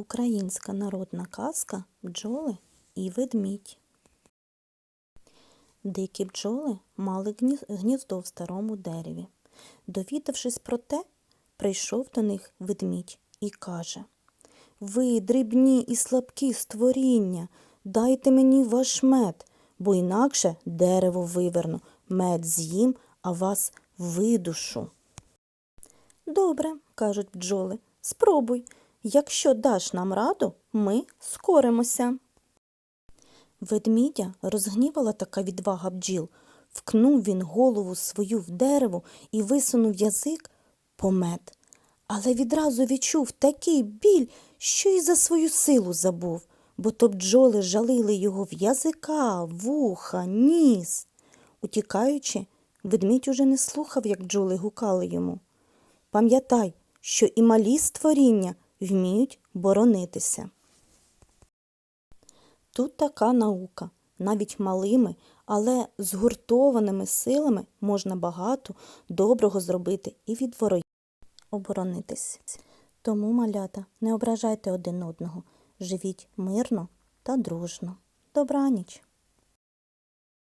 Українська народна казка бджоли і ведмідь. Дикі бджоли мали гніздо в старому дереві. Довідавшись про те, прийшов до них ведмідь і каже Ви, дрібні і слабкі створіння, дайте мені ваш мед, бо інакше дерево виверну, мед з'їм, а вас видушу. Добре, кажуть бджоли, спробуй. Якщо даш нам раду, ми скоримося. Ведмідя розгнівала така відвага бджіл. Вкнув він голову свою в дерево і висунув язик по мед. Але відразу відчув такий біль, що й за свою силу забув, бо то бджоли жалили його в язика, вуха, ніс. Утікаючи, ведмідь уже не слухав, як бджоли гукали йому. Пам'ятай, що і малі створіння вміють боронитися. Тут така наука. Навіть малими, але згуртованими силами можна багато доброго зробити і від ворогів оборонитись. Тому, малята, не ображайте один одного, живіть мирно та дружно. Добраніч!